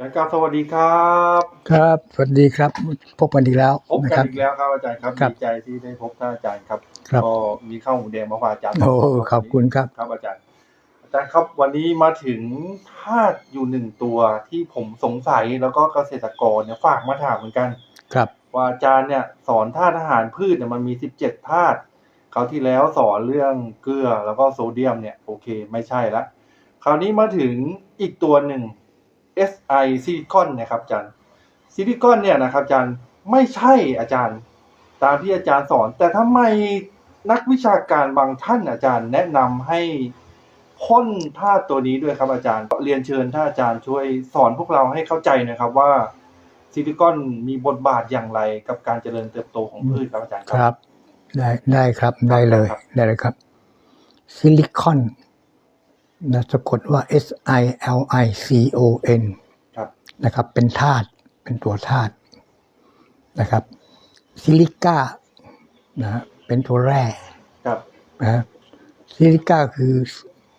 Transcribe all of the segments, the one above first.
อาจารย์ครับสวัสดีครับครับ สวัสดีครับ พบกันอีกแล้วพบนะกัคนรับ อีกแล้วครับอาจารย์ครับครับดีใจที่ได้พบท่านอาจารย์ครับครับ ก็มีข้าวหมูแดงมาฝากอาจารย์โอ้ขอบคุณครับ ครับอาจารย์ อาจารย์ครับวันนี้มาถึงธาตุอยู่หนึ่งตัวที่ผมสงสัยแล้วก็เกษตรกรเนี่ยฝากมาถามเหมือนกัน ครับ ว่าอาจารย์เนี่ยสอนธาตุอาหารพืชเนี่ยมันมีสิบเจ็ดธาตุคราวที่แล้วสอนเรื่องเกลือแล้วก็โซเดียมเนี่ยโอเคไม่ใช่ละ คราวนี้มาถึงอีกตัวหนึ่ง Si ซิลิคอนนะครับอาจารย์ซิลิคอนเนี่ยนะครับอาจารย์ไม่ใช่อาจารย์ตามที่อาจารย์สอน แต่ทำไมนักวิชาการบางท่านอาจารย์แนะนำให้พ่นธาตุตัวนี้ด้วยครับอาจารย์ เรียนเชิญท่านอาจารย์ช่วยสอนพวกเราให้เข้าใจหนะครับว่าซิลิคอนมีบทบาทอย่างไรกับการเจริญเติบโตของพืชครับอาจารย์ครับ ได้ได้ครับได้เลยครับได้เลยครับ ซิลิคอน นะสะกดว่า S I L I C O N ครับนะครับ เป็นธาตุเป็นตัวธาตุนะครับ ซิลิก้านะฮะเป็นตัวแร่ครับนะฮะซิลิก้าคือ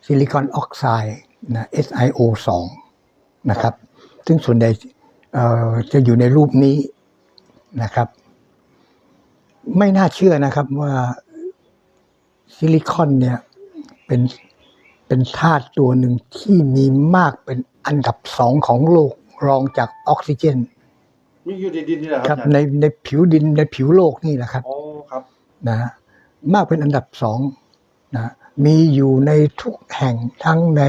ซิลิคอนออกไซด์นะ SiO 2นะครับ ซึ่งส่วนใหญ่เอ่อจะอยู่ในรูปนี้นะครับ ไม่น่าเชื่อนะครับว่าซิลิคอนเนี่ยเป็น เป็นธาตุตัวหนึ่งที่มีมากเป็นอันดับสองของโลกรองจากออกซิเจน มีอยู่ในดินนี่แหละคครัรับบอาจารย์ในในผิวดินในผิวโลกนี่แหละครับ อ๋อครับ นะฮะมากเป็นอันดับสองนะมีอยู่ในทุกแห่งทั้งใน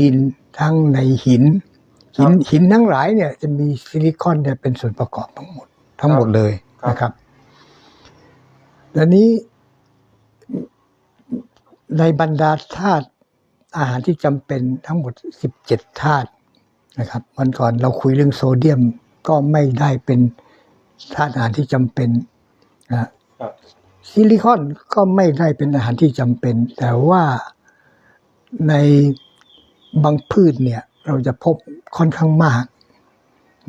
ดินทั้งในหิน หินหินทั้งหลายเนี่ยจะมีซิลิคอนเนี่ยเป็นส่วนประกอบทั้งหมด ทั้งหมดเลยนะครับดังนี้ในบรรดาธาตุ อาหารที่จำเป็นทั้งหมด 17 ธาตุนะครับวันก่อนเราคุยเรื่องโซเดียมก็ไม่ได้เป็นธาตุอาหารที่จำเป็นนะครับซิลิคอนก็ไม่ได้เป็นอาหารที่จำเป็น แต่ว่าในบางพืชเนี่ย เราจะพบค่อนข้างมาก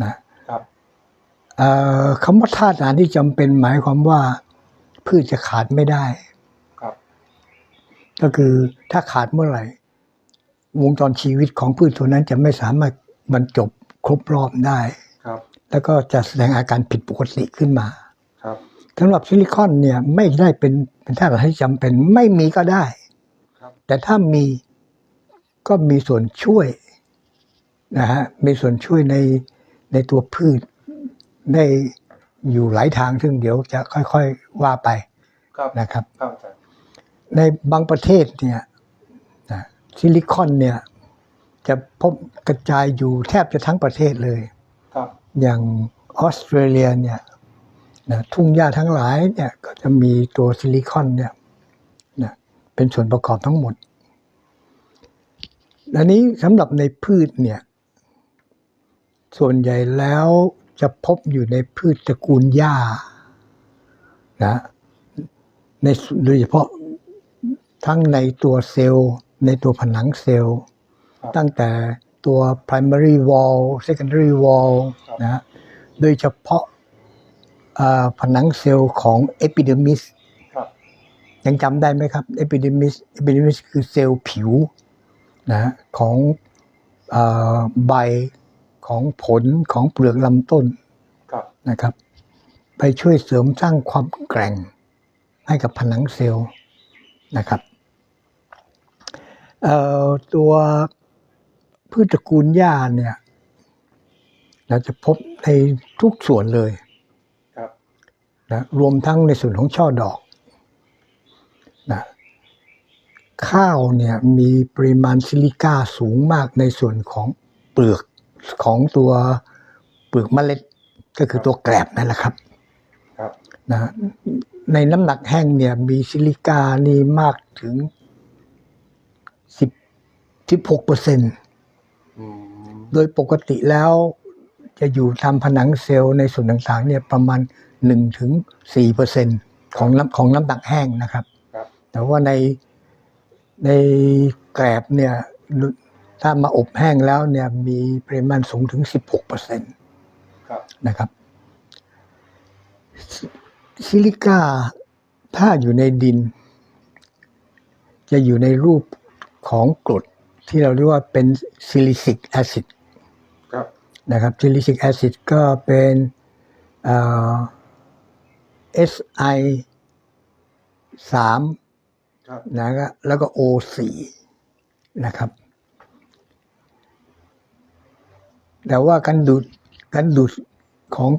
นะครับเอ่อคำว่าธาตุอาหารที่จำเป็นหมายความว่า พืชจะขาดไม่ได้ครับก็คือถ้าขาดเมื่อไหร่ วงจรชีวิตของพืชตัวนั้นจะไม่สามารถบรรจบครบรอบได้ ครับ แล้วก็จะแสดงอาการผิดปกติขึ้นมา ครับสำหรับซิลิคอนเนี่ยไม่ได้เป็นเป็นธาตุอาหารที่จำเป็นไม่มีก็ได้ ครับ แต่ถ้ามีก็มีส่วนช่วยนะฮะมีส่วนช่วยในในตัวพืชได้อยู่หลายทางซึ่งเดี๋ยวจะค่อยๆว่าไปครับ นะครับ ครับอาจารย์ในบางประเทศเนี่ยนะ ซิลิคอนเนี่ย จะพบกระจายอยู่แทบจะทั้งประเทศเลย ครับ อย่างออสเตรเลียเนี่ยนะทุ่งหญ้าทั้งหลายเนี่ยก็จะมีตัวซิลิคอนเนี่ยนะเป็นส่วนประกอบทั้งหมดอันนี้สำหรับในพืชเนี่ย ส่วนใหญ่แล้วจะพบอยู่ในพืชตระกูลหญ้านะในโดยเฉพาะทั้งในตัวเซลล์ ในตัวผนังเซลล์ครับตั้งแต่ตัว primary wall secondary wall ครับนะฮะโดยเฉพาะอ่าผนังเซลล์ของ epidermis ครับยังจำได้ไหมครับ epidermis epidermis คือเซลล์ผิวนะฮะของอาใบของผลของเปลือกลำต้นครับนะครับ ไปช่วยเสริมสร้างความแกร่งให้กับผนังเซลล์นะครับเอ่อ ตัวพืชตระกูลหญ้าเนี่ย เราจะพบในทุกส่วนเลยครับนะรวมทั้งในส่วนของช่อดอกนะข้าวเนี่ยมีปริมาณซิลิก้าสูงมากในส่วนของเปลือกของตัวเปลือกเมล็ดก็คือตัวแกลบนั่นแหละครับครับนะในน้ำหนักแห้งเนี่ยมีซิลิกานี่มากถึง สิบสิบหกเปอร์เซ็นต์อืมโดยปกติแล้วจะอยู่ตามผนังเซลล์ในส่วนต่างๆ เนี่ยประมาณหนึ่งถึงสี่เปอร์เซ็นต์ของน้ำของน้ำหนักแห้งนะครับครับแต่ว่าในในแกลบเนี่ยถ้ามาอบแห้งแล้วเนี่ยมีปริมาณสูงถึงสิบหกเปอร์เซ็นต์ครับนะครับซิซิลิก้าถ้าอยู่ในดิน จะอยู่ในรูป ของกรดที่เราเรียกว่าเป็นซิลิซิกแอซิดครับนะครับซิลิซิกแอซิดก็เป็นเอ่อ Si สามครับนะก็แล้วก็ O4 นะครับ แต่ว่าการดูดการดูดของ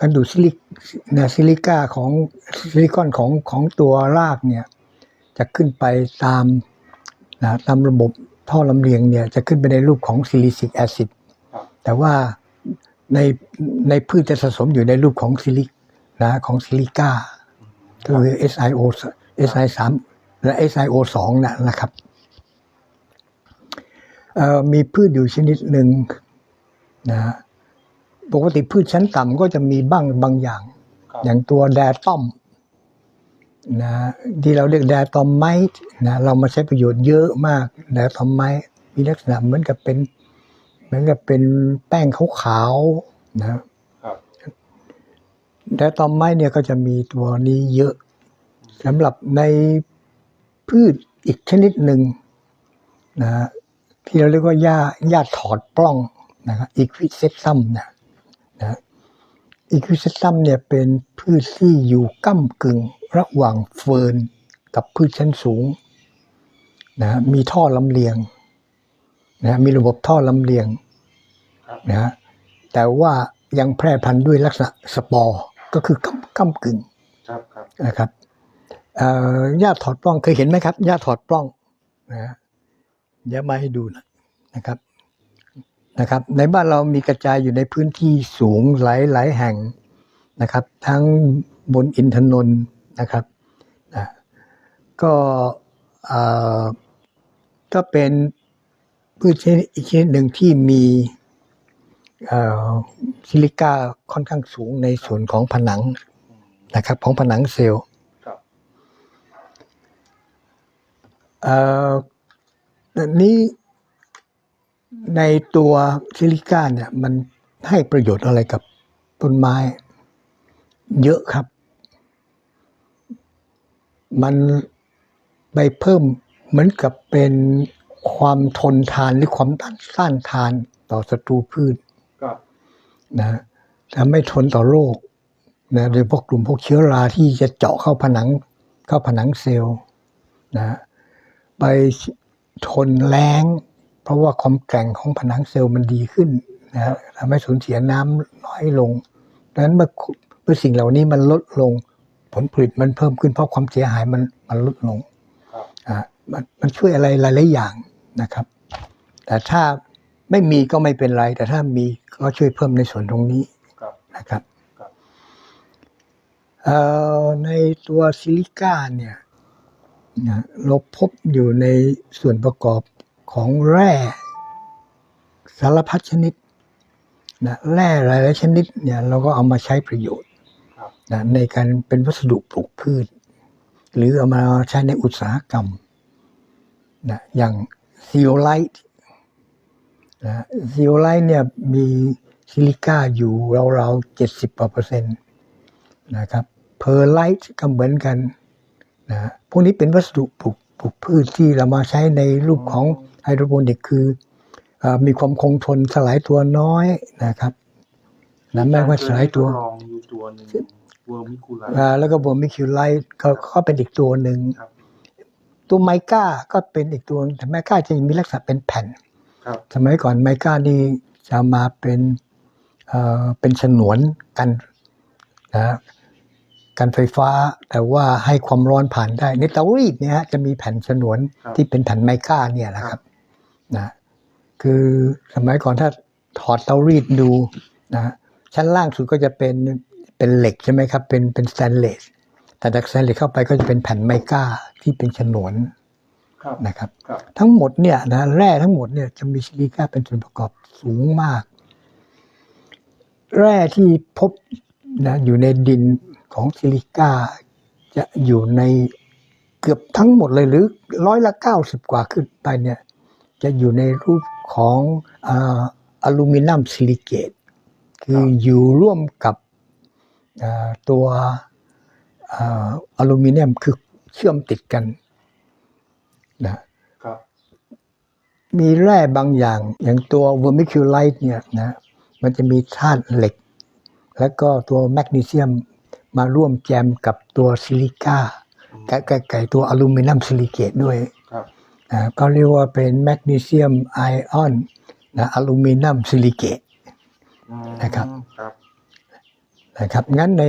การดูดซิลิกนะซิลิก้าของซิลิคอนของของตัวรากเนี่ย จะขึ้นไปตาม นะตามระบบท่อลำเลียงเนี่ยจะขึ้นไปในรูปของซิลิซิกแอซิดครับแต่ว่าในในพืชจะสะสมอยู่ในรูปของซิลิกนะของซิลิก้าก็คือ SIO SI สามและ SIO สองนะนะครับเอ่อมีพืชอยู่ชนิดหนึ่งนะปกติพืชชั้นต่ำก็จะมีบ้างบางอย่างครับอย่างตัวแดต้อม นะที่เราเรียกแดตอมไมต์นะเรามาใช้ประโยชน์เยอะมากแดตอมไมต์มีลักษณะเหมือนกับเป็น เหมือนกับเป็นแป้งขาวๆนะครับแต่ตอมไม้เนี่ยก็จะมีตัวนี้เยอะสำหรับในพืชอีกชนิดหนึ่งนะฮะที่เราเรียกว่าหญ้าหญ้าถอดปล้องนะครับอีควิเซซัมนะนะอีควิเซซัมเนี่ยเป็นพืชที่อยู่ก้ากึ่ง ระหว่างเฟิร์นกับพืชชั้นสูงนะมีท่อลำเลียงนะมีระบบท่อลำเลียงครับนะฮะแต่ว่ายังแพร่พันธุ์ด้วยลักษณะสปอร์ก็คือก้ำก้ำกึ่งครับครับนะครับเอ่อหญ้าถอดปล้องเคยเห็นไหมครับหญ้าถอดปล้องนะฮะเดี๋ยวมาให้ดูหนะนะครับนะครับ ในบ้านเรามีกระจายอยู่ในพื้นที่สูงหลายหลายแห่งนะครับ ทั้งบนอินทนนท์ นะครับนะก็เอ่อก็เป็นพืชชนิดอีกชนิดหนึ่งที่มีเอ่อซิลิก้าค่อนข้างสูงในส่วนของผนังอืมนะครับ ของผนังเซลล์ครับเอ่ออันนี้ในตัวซิลิก้าเนี่ยมันให้ประโยชน์อะไรกับต้นไม้ เยอะครับ มันไปเพิ่มเหมือนกับเป็นความทนทานหรือความต้านทานต่อศัตรูพืชครับนะทำให้ทนต่อโรคนะโดยพวกกลุ่มพวกเชื้อราที่จะเจาะเข้าผนังเข้าผนังเซลล์นะไปทนแรงเพราะว่าความแกร่งของผนังเซลล์มันดีขึ้นนะทำให้สูญเสียน้ำน้อยลงดังนั้นเมื่อเมื่อสิ่งเหล่านี้มันลดลง ผลผลิตมันเพิ่มขึ้นเพราะความเสียหายมันมันลดลงครับอะมันมันช่วยอะไรหลายๆอย่างนะครับ แต่ถ้าไม่มีก็ไม่เป็นไร แต่ถ้ามีก็ช่วยเพิ่มในส่วนตรงนี้ครับนะครับครับเอ่อในตัวซิลิก้าเนี่ยนะเราพบอยู่ในส่วนประกอบของแร่สารพัดชนิดนะแร่หลายๆชนิดเนี่ยเราก็เอามาใช้ประโยชน์ครับ นะในการเป็นวัสดุปลูกพืช หรือเอามาใช้ในอุตสาหกรรมนะอย่างซีโอไลท์นะซีโอไลท์เนี่ยมีซิลิก้าอยู่ราวๆเจ็ดสิบกว่าเปอร์เซ็นต์นะครับเพอร์ไลท์ก็เหมือนกันนะพวกนี้เป็นวัสดุปลูกปลูกพืชที่เรามาใช้ในรูปของไฮโดรโปนิกคือออมีความคงทนสลายตัวน้อยนะครับนะแม้ว่าสลายตัว วอร์มิคูไลแล้วก็บวมิคิวไลท์ก็ก็เป็นอีกตัวหนึ่งตัวไมก้าก็เป็นอีกตัวแต่ไมก้าจะมีลักษณะเป็นแผ่นสมัยก่อนไมก้านี่จะมาเป็นเอ่อเป็นฉนวนกันนะกันไฟฟ้าแต่ว่าให้ความร้อนผ่านได้ในเตารีดเนี่ยจะมีแผ่นฉนวนที่เป็นแผ่นไมก้าเนี่ยนะครับนะคือสมัยก่อนถ้าถอดเตารีดดูนะชั้นล่างสุดก็จะเป็น เป็นเหล็กใช่ไหมครับ เป็นเป็นสแตนเลสแต่จากสแตนเลสเข้าไปก็จะเป็นแผ่นไมก้าที่เป็นฉนวนครับนะครับครับ ทั้งหมดเนี่ยนะแร่ทั้งหมดเนี่ยจะมีซิลิก้าเป็นส่วนประกอบสูงมาก แร่ที่พบนะอยู่ในดินของซิลิก้าจะอยู่ในเกือบทั้งหมดเลยหรือร้อยละเก้าสิบกว่าขึ้นไปเนี่ย จะอยู่ในรูปของอ่าอลูมิเนียมซิลิเกตคืออยู่ร่วมกับอ่า ตัวอ่าอลูมิเนียมคือเชื่อมติดกันนะครับมีแร่บางอย่าง อย่างตัว vermiculite เนี่ยนะมันจะมีธาตุเหล็ก แล้วก็ตัวแมกนีเซียมมาร่วมแจมกับตัวซิลิก้ากับกับกับตัวอลูมิเนียมซิลิเกตด้วยครับนะก็เรียกว่าเป็นแมกนีเซียมไอออนนะอลูมิเนียมซิลิเกตอืมนะครับครับ นะครับ งั้นใน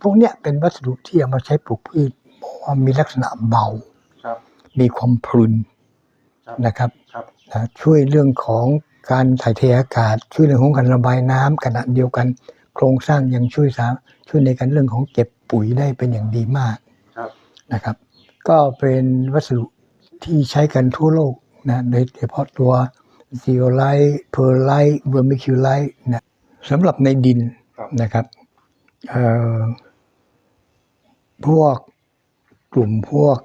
พวกเนี้ยเป็นวัสดุที่เอามาใช้ปลูกพืชบอกว่ามีลักษณะเบา ครับมีความพรุนครับนะครับครับนะช่วยเรื่องของการถ่ายเทอากาศ ช่วยเรื่องของการระบายน้ำขณะเดียวกัน โครงสร้างยังช่วยสามช่วยในการเรื่องของเก็บปุ๋ยได้เป็นอย่างดีมาก ครับนะครับ ก็เป็นวัสดุที่ใช้กันทั่วโลกนะโดยเฉพาะตัว zeolite perlite vermiculite นะสำหรับในดินครับ นะครับเอ่อ พวกกลุ่มพวก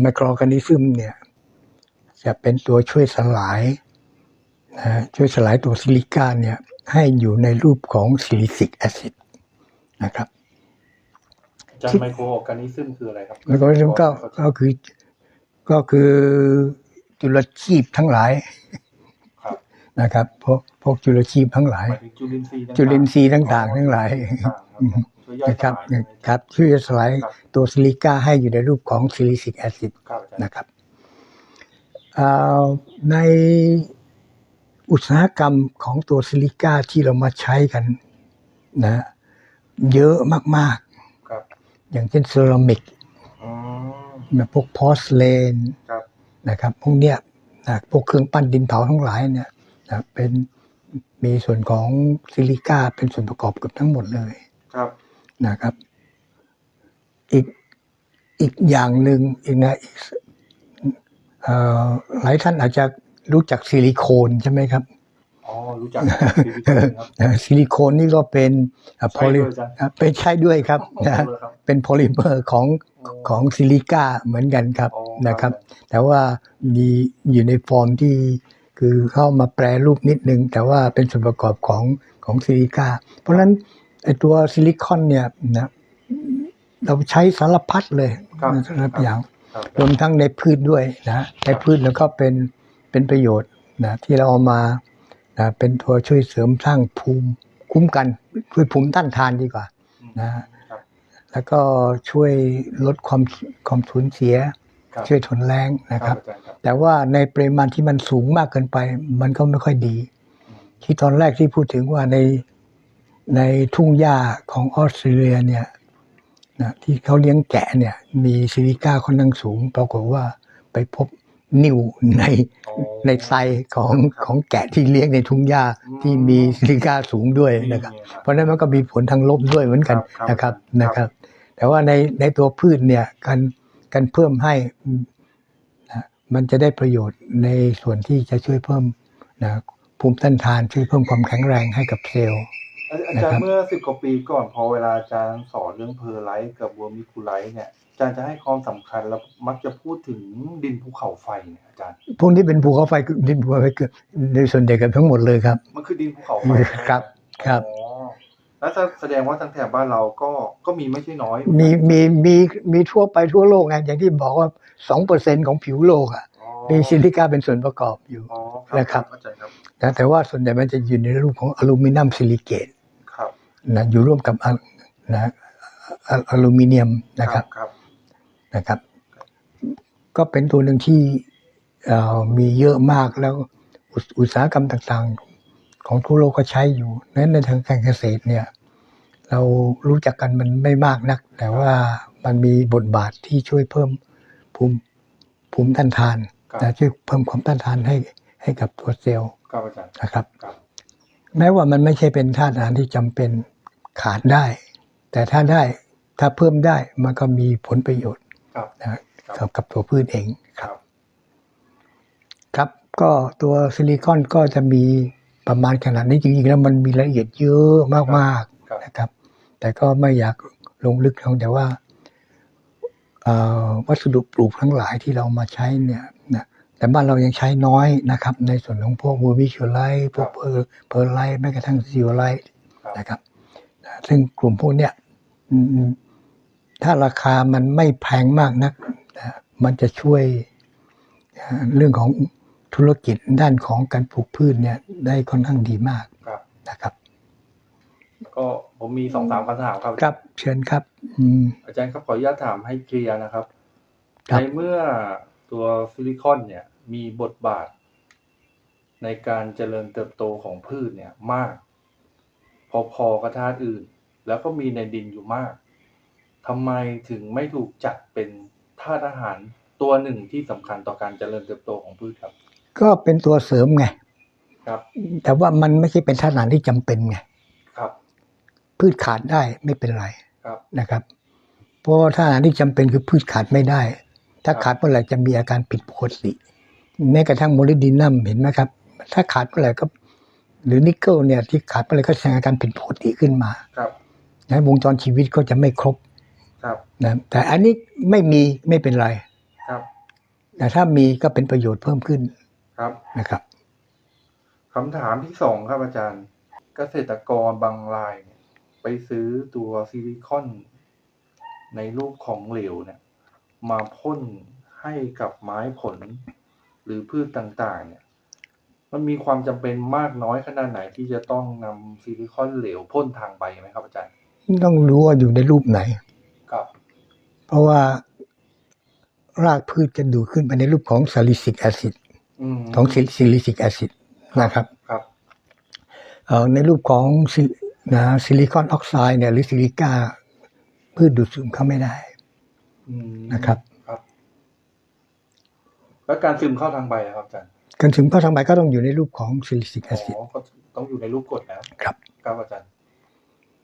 ไมโครออร์แกนิซึมเนี่ยจะเป็นตัวช่วยสลายนะช่วยสลายตัวซิลิก้าเนี่ยให้อยู่ในรูปของซิลิซิกแอซิดนะครับอาจารย์ไมโครออร์แกนิซึมคืออะไรครับไมโครออร์แกนิซึมก็ก็คือก็คือจุลชีพทั้งหลายครับ นะครับพวกพวกจุลชีพทั้งหลายหมายถึงจุลินทรีย์ต่างๆจุลินทรีย์ต่างๆ ทั้งหลายต่างๆครับช่วยย่อยนะสครับลายครับช่วยสลายตัวซิลิก้าให้อยู่ในรูปของซิลิซิกแอซิดครับอาจารย์นะครับอ่าในอุตสาหกรรมของตัวซิลิก้าที่เรามาใช้กันนะเยอะมากครับๆอย่างเช่นเซรามิกอืมแบบพวกพอสเลนครับนะครับ พวกเนี้ยนะพวกเครื่องปั้นดินเผาทั้งหลายเนี่ย นะเป็นมีส่วนของซิลิก้าเป็นส่วนประกอบเกือบทั้งหมดเลยครับนะครับ อีกอีกอย่างหนึ่งอีกนะอีกเอ่อหลายท่านอาจจะรู้จักซิลิโคนใช่ไหมครับอ๋อรู้จักซิลิโคนครับเอ่อซิลิโคนนี่ก็เป็นโพลิใช่ด้วยอาจารย์เป็นใช่ด้วยครับนะอ๋อเหรอครับเป็นโพลิเมอร์ของของซิลิก้าเหมือนกันครับอ๋อนะครับ แต่ว่ามีอยู่ในฟอร์มที่ คือเข้ามาแปรรูปนิดนึง แต่ว่าเป็นส่วนประกอบของของซิลิก้าเพราะฉะนั้นไอตัวซิลิคอนเนี่ยนะเราใช้สารพัดเลยครับสารพัดอย่างครับรวมทั้งในพืชด้วยนะในพืชแล้วก็เป็นเป็นประโยชน์นะที่เราเอามานะเป็นตัวช่วยเสริมสร้างภูมิคุ้มกันช่วยภูมิต้านทานดีกว่านะครับแล้วก็ช่วยลดความความสูญเสียครับ ช่วยทนแรงนะครับอาจารย์ครับ แต่ว่าในปริมาณที่มันสูงมากเกินไป มันก็ไม่ค่อยดีอืมที่ตอนแรกที่พูดถึงว่าในในทุ่งหญ้าของออสเตรเลียเนี่ยนะที่เขาเลี้ยงแกะเนี่ย มีซิลิก้าค่อนข้างสูง ปรากฏว่าไปพบนิ่วในอ๋อในไซของครับของแกะที่เลี้ยงในทุ่งหญ้าอืมที่มีซิลิก้าสูงด้วยนะครับนี่ไงเพราะฉะนั้นมันก็มีผลทางลบด้วยเหมือนกันครับนะครับครับนะครับ แต่ว่าในในตัวพืชเนี่ยการ การเพิ่มให้นะมันจะได้ประโยชน์ในส่วนที่จะช่วยเพิ่มนะภูมิต้านทานช่วยเพิ่มความแข็งแรงให้กับเซลล์อาจารนะครับย์เมื่อสิบกว่าปีก่อนพอเวลาอาจารย์สอนเรื่องเพอร์ไลท์กับวัวมิคูไลท์เนี่ยอาจารย์จะให้ความสำคัญแล้วมักจะพูดถึงดินภูเขาไฟเนี่ยอาจารย์พวกนี้เป็นภูเขาไฟดินภูเขาไฟเกิดในส่วนใหญ่กันทั้งหมดเลยครับ มันคือดินภูเขาไฟครับครับอ๋อ แล้วแสดงว่าทางแถบบ้านเราก็ก็มีไม่ใช่น้อย มีมีมีมีทั่วไปทั่วโลกไงอย่างที่บอกว่าสองเปอร์เซ็นของผิวโลกอะอ๋อมีซิลิก้าเป็นส่วนประกอบอยู่อ๋อนะครับอาจารย์ครับนะแต่ว่าส่วนใหญ่มันจะอยู่ในรูปของอลูมิเนียมซิลิเกตครับนะอยู่ร่วมกับอะนะอะอลูมิเนียมนะครับครับนะครับ ก็เป็นตัวหนึ่งที่เอ่อมีเยอะมากแล้วอุตอุตสาหกรรมต่างๆ ของทั่วโลกก็ใช้อยู่นั้นในทางการเกษตรเนี่ย เรารู้จักกันมันไม่มากนัก แต่ว่ามันมีบทบาทที่ช่วยเพิ่มภูมิภูมิต้านทานครับนะช่วยเพิ่มความต้านทานให้ให้กับตัวเซลล์ครับอาจารย์นะครับครับ แม้ว่ามันไม่ใช่เป็นธาตุอาหารที่จำเป็นขาดได้ แต่ถ้าได้ถ้าเพิ่มได้มันก็มีผลประโยชน์ครับนะคครัรับบกับตัวพืชเองคครับรับ ครับก็ตัวซิลิคอนก็จะมี ประมาณขนาดนี้จริงๆแล้วมันมีรายละเอียดเยอะมากครับๆนะครับ แต่ก็ไม่อยากลงลึกเพียงแต่ว่าเอ่อวัสดุปลูกทั้งหลายที่เรามาใช้เนี่ยนะแต่บ้านเรายังใช้น้อยนะครับ ในส่วนของพวกเวอร์มิชไลท์พวกเพอร์เพอร์ไลท์แม้กระทั่งซิโอไลท์ครับนะครับนะซึ่งกลุ่มพวกเนี้ยอืมถ้าราคามันไม่แพงมากนักนะมันจะช่วยนะเรื่องของ ธุรกิจด้านของการปลูกพืชเนี่ยได้ค่อนข้างดีมากครับ นะครับก็ผมมีสองสามคำถามครับครับเชิญครับ อืมอาจารย์ครับขออนุญาตถามให้เคลียร์นะครับครับในเมื่อตัวซิลิคอนเนี่ย มีบทบาท ในการเจริญเติบโตของพืชเนี่ยมาก พอๆกับธาตุอื่น แล้วก็มีในดินอยู่มากทำไมถึงไม่ถูกจัดเป็นธาตุอาหารตัวหนึ่งที่สำคัญต่อการเจริญเติบโตของพืชครับ ก็เป็นตัวเสริมไงครับ แต่ว่ามันไม่ใช่เป็นทาสอาหารที่จำเป็นไงครับ พืชขาดได้ไม่เป็นไรครับนะครับ เพราะว่าถ้าอาหารที่จำเป็นคือพืชขาดไม่ได้ ถ้าครับขาดเมื่อไหร่จะมีอาการผิดปกติแม้กระทั่งโมลิบดีนัมเห็นไหมครับ ถ้าขาดเมื่อไหร่ก็ หรือนิกเกิลเนี่ยที่ขาดเมื่อไหร่ก็แสดงอาการผิดปกติขึ้นมาครับนะวงจรชีวิตก็จะไม่ครบครับนะแต่อันนี้ไม่มีไม่เป็นไรครับแต่ถ้ามีก็เป็นประโยชน์เพิ่มขึ้น ครับนะครับคำถามที่สองครับอาจารย์ เกษตรกรบางรายเนี่ยไปซื้อตัวซิลิคอนในรูปของเหลวเนี่ย มาพ่นให้กับไม้ผล หรือพืชต่างๆ เนี่ย มันมีความจำเป็นมากน้อยขนาดไหนที่จะต้องนำซิลิคอนเหลวพ่นทางใบไหมครับอาจารย์ ต้องรู้ว่าอยู่ในรูปไหน ครับ เพราะว่ารากพืชจะดูดขึ้นไปในรูปของซาลิซิกแอซิดอืม ของซิลิซิกแอซิดนะครับครับเอ่อในรูปของซินะซิลิคอนออกไซด์เนี่ยหรือซิลิก้าพืชดูดซึมเข้าไม่ได้อืมนะครับครับ แล้วการซึมเข้าทางใบอะครับอาจารย์การถึงเข้าทางใบก็ต้องอยู่ในรูปของซิลิซิกแออ๋ซิดอก็ต้องอยู่ในรูปกรดแล้วครับครับอาจารย์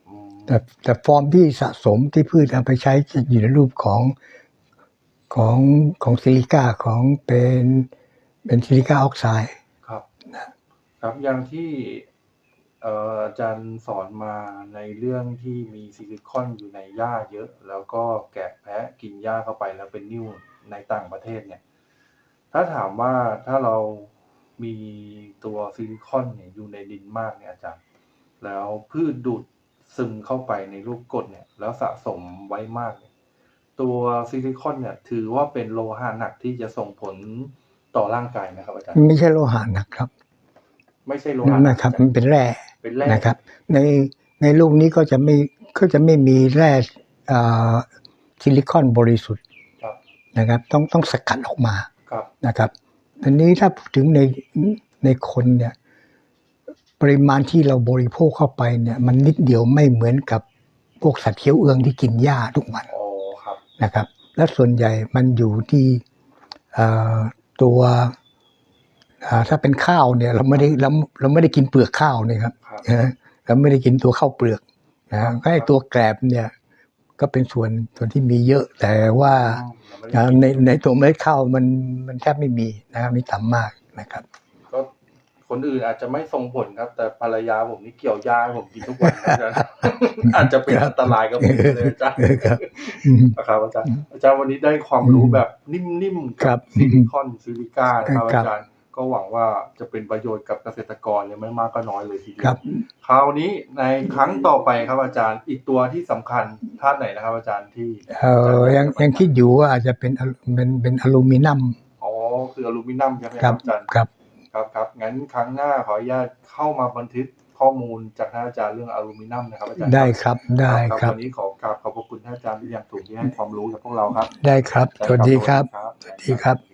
อืมแต่แต่ฟอร์มที่สะสมที่พืชเอาไปใช้จะอยู่ในรูปของของของซิลิก้าของเป็น เป็นซิลิก้าออกไซด์ครับครับอย่างที่อาจารย์สอนมาในเรื่องที่มีซิลิคอนอยู่ในหญ้าเยอะ แล้วก็แกะแพะกินหญ้าเข้าไปแล้วเป็นนิ่วในต่างประเทศเนี่ย ถ้าถามว่าถ้าเรามีตัวซิลิคอนเนี่ยอยู่ในดินมากเนี่ยอาจารย์ แล้วพืชดูดซึมเข้าไปในลูกกดเนี่ย แล้วสะสมไว้มากเนี่ย ตัวซิลิคอนเนี่ย ถือว่าเป็นโลหะหนักที่จะส่งผล ต่อร่างกายนะครับอาจารย์ไม่ใช่โลหะนะครับ ไม่ใช่โลหะหนักนะครับ มันเป็นแร่เป็นแร่นะครับ ในในรูปนี้ก็จะไม่ก็จะไม่มีแร่อ่าซิลิคอนบริสุทธิ์ครับนะครับ ต้องต้องสกัดออกมาครับนะครับอันนี้ถ้าพูดถึงในในคนเนี่ย ปริมาณที่เราบริโภคเข้าไปเนี่ย มันนิดเดียวไม่เหมือนกับพวกสัตว์เคี้ยวเอื้องที่กินหญ้าทุกวันอ๋อครับนะครับ และส่วนใหญ่มันอยู่ที่เอ่อ ตัวอ่าถ้าเป็นข้าวเนี่ย เราไม่ได้เราเราไม่ได้กินเปลือกข้าวเนี่ยครับครับนะเราไม่ได้กินตัวข้าวเปลือกนะก็ไอ้ตัวแกลบเนี่ย ก็เป็นส่วนส่วนที่มีเยอะ แต่ว่าอืมในในตัวเมล็ดข้าวมันมันแทบไม่มีนะครับมีต่ำมากนะครับก็ คนอื่นอาจจะไม่ส่งผลครับ แต่ภรรยาผมนี่เกี่ยวหญ้าให้ผมกินทุกวันครับอาจารย์อาจจะเป็นอันตรายกับผมเลยอาจารย์ครับอืมนะครับอาจารย์อาจารย์วันนี้ได้ความรู้แบบนิ่มๆครักับซิลิคอนซิลิก้านะครับครับอาจารย์ก็หวังว่าจะเป็นประโยชน์กับเกษตรกรเนี่ยไม่มากก็น้อยเลยทีเดีครัยวบคราวนี้ในครั้งต่อไปครับอาจารย์อีกตัวที่สำคัญธาตุไหนนะครับ อาจารย์ที่เอ่อยังยังคิดอยู่ว่าอาจจะเป็นอลูเป็นเป็นอลูมิเนียมอ๋อคืออลูมิเนียมใช่ไหมคครัรับบอาจารย์ครับ ครับครับงั้นครั้งหน้าขออนุญาตเข้ามาบันทึกข้อมูลจากท่านอาจารย์เรื่องอลูมิเนียมนะครับอาจารย์ได้ครับได้ครับครับวันนี้ขอกราบขอบพระคุณท่านอาจารย์ที่อย่างสูงที่ให้ความรู้กับพวกเราครับ ได้ครับสวัสดีครับครับสวัสดีครับ